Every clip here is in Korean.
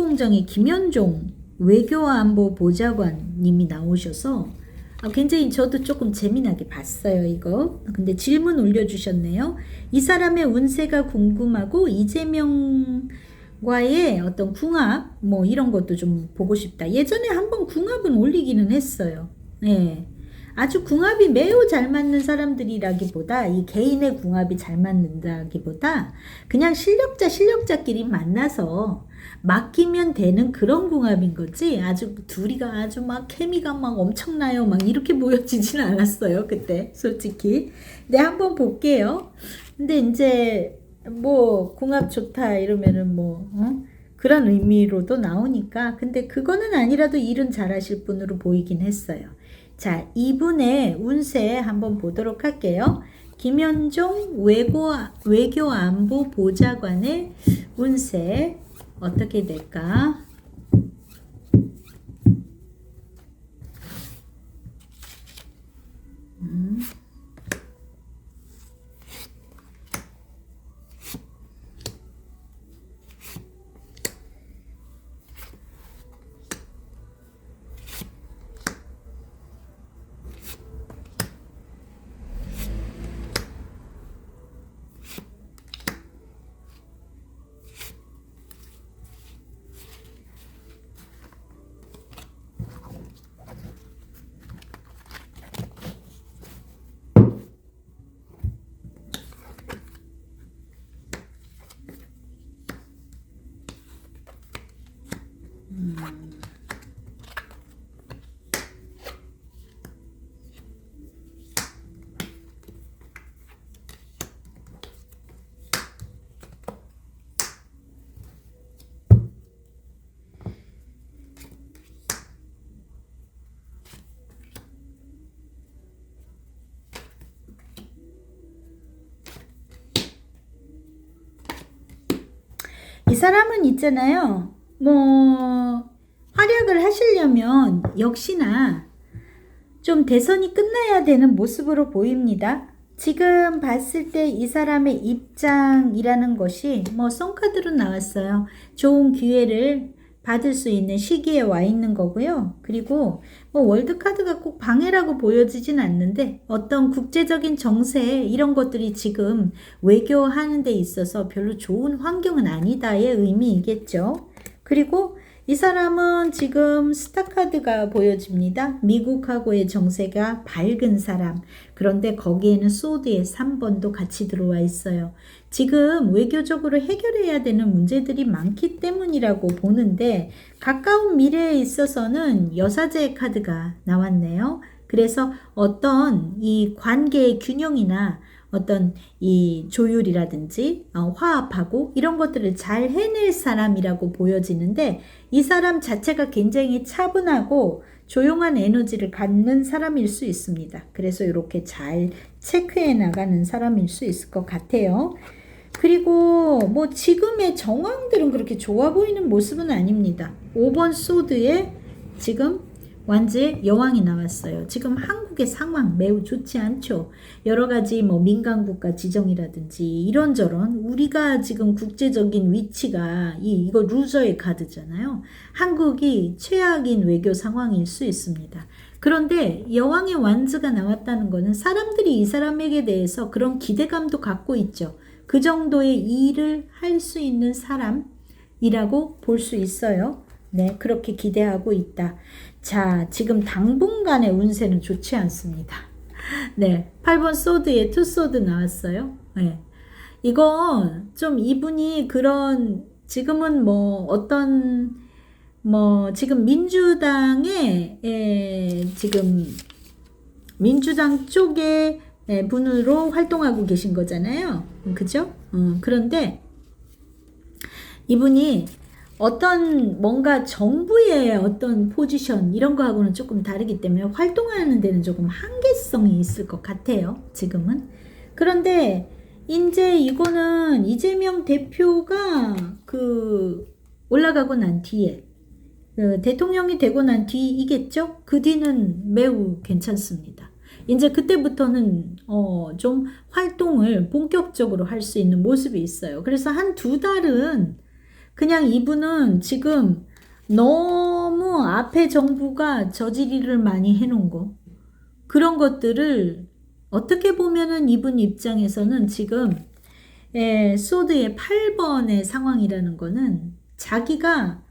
뉴스공장의 김현종 외교안보 보좌관님이 나오셔서 아, 굉장히 저도 조금 재미나게 봤어요, 이거. 근데 질문 올려주셨네요. 이 사람의 운세가 궁금하고 이재명과의 어떤 궁합, 뭐 이런 것도 좀 보고 싶다. 예전에 한번 궁합은 올리기는 했어요. 예. 아주 궁합이 매우 잘 맞는 사람들이라기보다 이 개인의 궁합이 잘 맞는다기보다 그냥 실력자 실력자끼리 만나서 맡기면 되는 그런 궁합인 거지? 아주 둘이가 아주 막 케미가 막 엄청나요. 막 이렇게 보여지진 않았어요 그때 솔직히. 근데 한번 볼게요. 근데 이제 뭐 궁합 좋다 이러면은 뭐 어? 그런 의미로도 나오니까. 근데 그거는 아니라도 일은 잘하실 분으로 보이긴 했어요. 자, 이분의 운세 한번 보도록 할게요. 김현종 외고, 외교안보 보좌관의 운세 어떻게 될까? 이 사람은 있잖아요. 뭐 활약을 하시려면 역시나 좀 대선이 끝나야 되는 모습으로 보입니다. 지금 봤을 때 이 사람의 입장이라는 것이 뭐 송카드로 나왔어요. 좋은 기회를 받을 수 있는 시기에 와 있는 거고요. 그리고 뭐 월드카드가 꼭 방해라고 보여지진 않는데 어떤 국제적인 정세 이런 것들이 지금 외교하는 데 있어서 별로 좋은 환경은 아니다의 의미이겠죠. 그리고 이 사람은 지금 스타카드가 보여집니다. 미국하고의 정세가 밝은 사람. 그런데 거기에는 소드의 3번도 같이 들어와 있어요. 지금 외교적으로 해결해야 되는 문제들이 많기 때문이라고 보는데 가까운 미래에 있어서는 여사제의 카드가 나왔네요. 그래서 어떤 이 관계의 균형이나 어떤 이 조율이라든지 어, 화합하고 이런 것들을 잘 해낼 사람이라고 보여지는데 이 사람 자체가 굉장히 차분하고 조용한 에너지를 갖는 사람일 수 있습니다. 그래서 이렇게 잘 체크해 나가는 사람일 수 있을 것 같아요. 그리고 뭐 지금의 정황들은 그렇게 좋아 보이는 모습은 아닙니다. 5번 소드에 지금 완즈의 여왕이 나왔어요. 지금 한국의 상황 매우 좋지 않죠. 여러 가지 뭐 민간 국가 지정이라든지 이런저런 우리가 지금 국제적인 위치가 이 이거 루저의 카드잖아요. 한국이 최악인 외교 상황일 수 있습니다. 그런데 여왕의 완즈가 나왔다는 것은 사람들이 이 사람에게 대해서 그런 기대감도 갖고 있죠. 그 정도의 일을 할 수 있는 사람이라고 볼 수 있어요. 네, 그렇게 기대하고 있다. 자, 지금 당분간의 운세는 좋지 않습니다. 네, 8번 소드에 투 소드 나왔어요. 네. 이건 좀 이분이 그런 지금은 뭐 어떤 뭐 지금 민주당의 에, 지금 민주당 쪽의 에, 분으로 활동하고 계신 거잖아요. 그죠? 어, 그런데 이분이 어떤 뭔가 정부의 어떤 포지션 이런 거하고는 조금 다르기 때문에 활동하는 데는 조금 한계성이 있을 것 같아요. 지금은. 그런데 이제 이거는 이재명 대표가 그 올라가고 난 뒤에 그 대통령이 되고 난 뒤이겠죠? 그 뒤는 매우 괜찮습니다. 이제 그때부터는 어, 좀 활동을 본격적으로 할 수 있는 모습이 있어요. 그래서 한 두 달은 그냥 이분은 지금 너무 앞에 정부가 저지리를 많이 해놓은 거. 그런 것들을 어떻게 보면은 이분 입장에서는 지금 예, 소드의 8번의 상황이라는 거는 자기가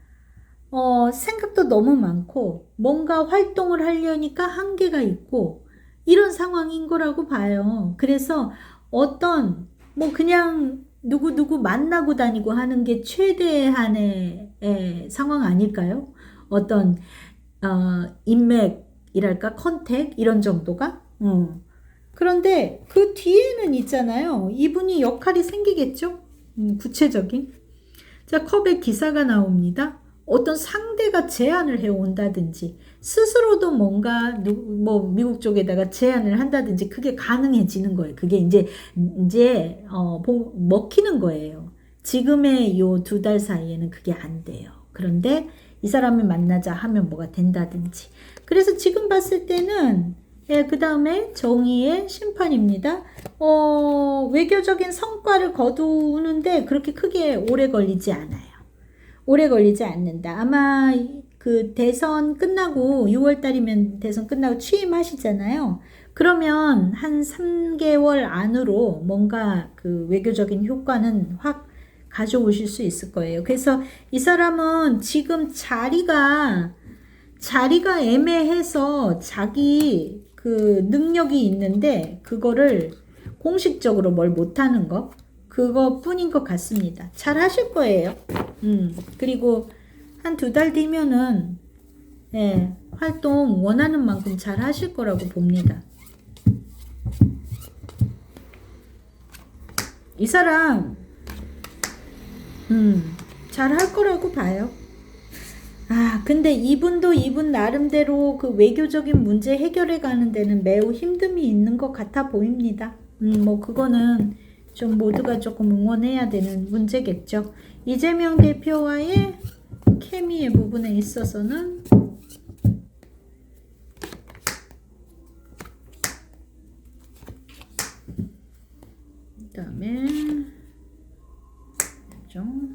어, 생각도 너무 많고 뭔가 활동을 하려니까 한계가 있고 이런 상황인 거라고 봐요. 그래서 어떤 뭐 그냥 누구 누구 만나고 다니고 하는 게 최대한의 에, 상황 아닐까요? 어떤 어, 인맥이랄까 컨택 이런 정도가. 음. 그런데 그 뒤에는 있잖아요. 이분이 역할이 생기겠죠? 음, 구체적인. 자, 컵에 기사가 나옵니다. 어떤 상대가 제안을 해온다든지 스스로도 뭔가 누, 뭐 미국 쪽에다가 제안을 한다든지 그게 가능해지는 거예요. 그게 이제 이제 어, 보- 먹히는 거예요. 지금의 요 두 달 사이에는 그게 안 돼요. 그런데 이 사람을 만나자 하면 뭐가 된다든지. 그래서 지금 봤을 때는 예, 그 다음에 정의의 심판입니다. 어, 외교적인 성과를 거두는데 그렇게 크게 오래 걸리지 않아요. 오래 걸리지 않는다. 아마 그 대선 끝나고 6월 달이면 대선 끝나고 취임하시잖아요. 그러면 한 3개월 안으로 뭔가 그 외교적인 효과는 확 가져오실 수 있을 거예요. 그래서 이 사람은 지금 자리가 자리가 애매해서 자기 그 능력이 있는데 그거를 공식적으로 뭘 못하는 거 그거뿐인 것 같습니다. 잘 하실 거예요. 음 그리고 한 두 달 뒤면은 예, 활동 원하는 만큼 잘 하실 거라고 봅니다. 이 사람 음, 잘 할 거라고 봐요. 아, 근데 이분도 이분 나름대로 그 외교적인 문제 해결해 가는 데는 매우 힘듦이 있는 것 같아 보입니다. 음, 뭐 그거는 좀 모두가 조금 응원해야 되는 문제겠죠. 이재명 대표와의 케미의 부분에 있어서는 그다음에 좀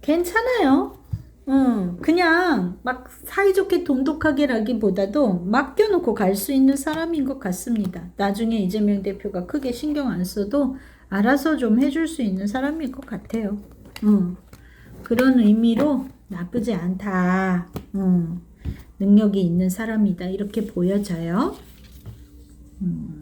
괜찮아요. 응, 그냥 막 사이좋게 돈독하게라기보다도 맡겨놓고 갈 수 있는 사람인 것 같습니다. 나중에 이재명 대표가 크게 신경 안 써도 알아서 좀 해줄 수 있는 사람일 것 같아요. 응, 그런 의미로 나쁘지 않다. 응, 능력이 있는 사람이다. 이렇게 보여져요. 음.